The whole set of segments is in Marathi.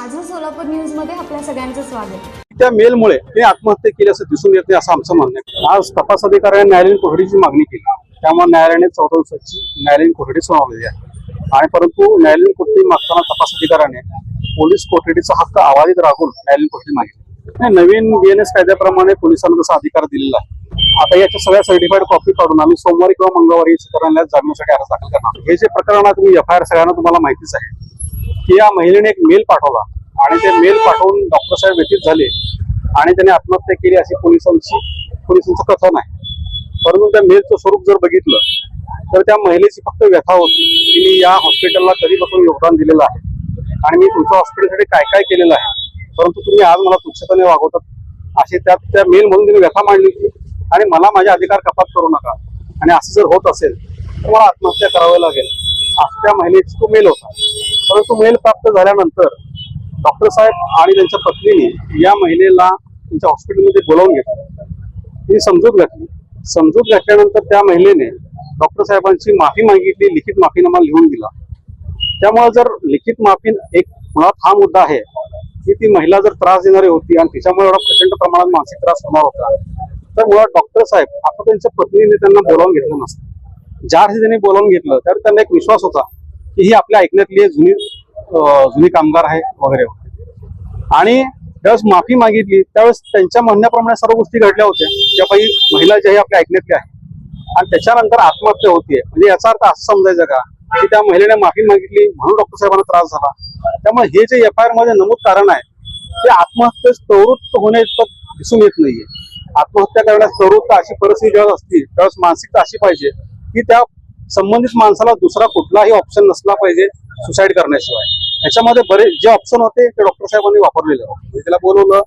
माझं सोलापूर न्यूजमध्ये आपल्या सगळ्यांचं स्वागत. त्या मेलमुळे ते आत्महत्या केली असं दिसून येते असं आमचं म्हणणं आहे. आज तपास अधिकाऱ्याने न्यायालयीन कोठडीची मागणी केली. त्यामुळे न्यायालयाने चौदा दिवसाची न्यायालयीन कोठडी सुनावलेली आहे. आणि परंतु न्यायालयीन कोठडी मागताना तपास अधिकाऱ्याने पोलीस कोठडीचा हक्क आवाजीत राखून न्यायालयीन कोठडी मागितली. नाही, नवीन बीएनएस कायद्याप्रमाणे पोलिसांना जसा अधिकार दिलेला आहे. आता याच्या सगळ्या सर्टिफाईड कॉपी काढून आम्ही सोमवारी किंवा मंगळवारी सत्र न्यायालयात जामिनासाठी अर्ज दाखल करणार हे जे प्रकरण आहे तुम्ही एफ आय आर सगळ्यांना तुम्हाला माहितीच आहे. की या महिलेने एक मेल पाठवला आणि ते मेल पाठवून डॉक्टर साहेब व्यतीत झाले आणि त्याने आत्महत्या केली अशी पोलिसांची पोलिसांचं कथन आहे. परंतु त्या मेलचं स्वरूप जर बघितलं तर त्या महिलेची फक्त व्यथा होती की मी या हॉस्पिटलला कधीपासून योगदान दिलेलं आहे आणि मी तुमच्या हॉस्पिटलसाठी काय काय केलेलं आहे परंतु तुम्ही आज मला तुच्छतेने वागवतात अशी त्यात त्या मेल म्हणून तिने व्यथा मांडली होती आणि मला माझे अधिकार कपात करू नका. आणि असं जर होत असेल तर मला आत्महत्या करावी लागेल. असं त्या तो मेल होता. परंतु मेल प्राप्त झाल्यानंतर डॉक्टर साहेब आणि त्यांच्या पत्नीने या महिलेला त्यांच्या हॉस्पिटलमध्ये बोलावून घेतलं. ही समजूत घातली. समजूत घातल्यानंतर त्या महिलेने डॉक्टर साहेबांची माफी मागितली लिखित माफीनामा लिहून दिला. त्यामुळे जर लिखित माफी एक मुळात हा मुद्दा आहे की ती महिला जर त्रास देणारी होती आणि तिच्यामुळे एवढा प्रचंड प्रमाणात मानसिक त्रास होणार होता तर मुळात डॉक्टर साहेब आता त्यांच्या पत्नीने त्यांना बोलावून घेतलं नसतं. ज्या त्यांनी बोलावून घेतलं तर त्यांना एक विश्वास होता की ही आपल्या ऐकण्यातली जुनी जुनी कामगार आहे वगैरे. आणि ज्यावेळेस माफी मागितली त्यावेळेस त्यांच्या म्हणण्याप्रमाणे सर्व गोष्टी घडल्या होत्या. ज्या काही महिला ज्याही आपल्या ऐकण्यातल्या आहेत. आणि त्याच्यानंतर आत्महत्या होतीये. म्हणजे याचा अर्थ असं समजायचा का? की त्या महिलेने माफी मागितली म्हणून डॉक्टर साहेबांना त्रास झाला. त्यामुळे हे जे एफ आय आरमध्ये नमूद कारण आहे ते आत्महत्येस प्रवृत्त होण्या इतपत दिसून येत नाहीये. आत्महत्या करण्यास प्रवृत्त अशी परिस्थिती ज्यावेळेस असती त्यावेळेस मानसिकता अशी पाहिजे की त्या संबंधित माणसाला दुसरा कुठलाही ऑप्शन नसला पाहिजे सुसाईड करण्याशिवाय. ह्याच्यामध्ये बरेच जे ऑप्शन होते ते डॉक्टर साहेबांनी वापरलेले होते. त्याला बोलवलं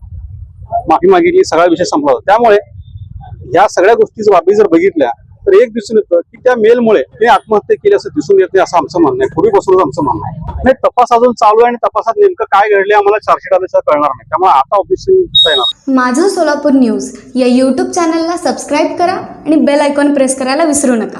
माफी मागितली सगळा विषय संपला होता. त्यामुळे या सगळ्या गोष्टी जर बाबी जर बघितल्या तर एक दिसून येतं की त्या मेलमुळे ते आत्महत्या केली असं दिसून येते असं आमचं म्हणणं आहे. पूर्वीपासूनच आमचं म्हणणं आहे. नाही तपास अजून चालू आहे आणि तपासात नेमकं काय घडले आम्हाला चार्जशीट आल्याशिवाय कळणार नाही. त्यामुळे आता ऑफिशियल येणार माझं सोलापूर न्यूज या यूट्यूब चॅनलला सबस्क्राईब करा आणि बेल आयकॉन प्रेस करायला विसरू नका.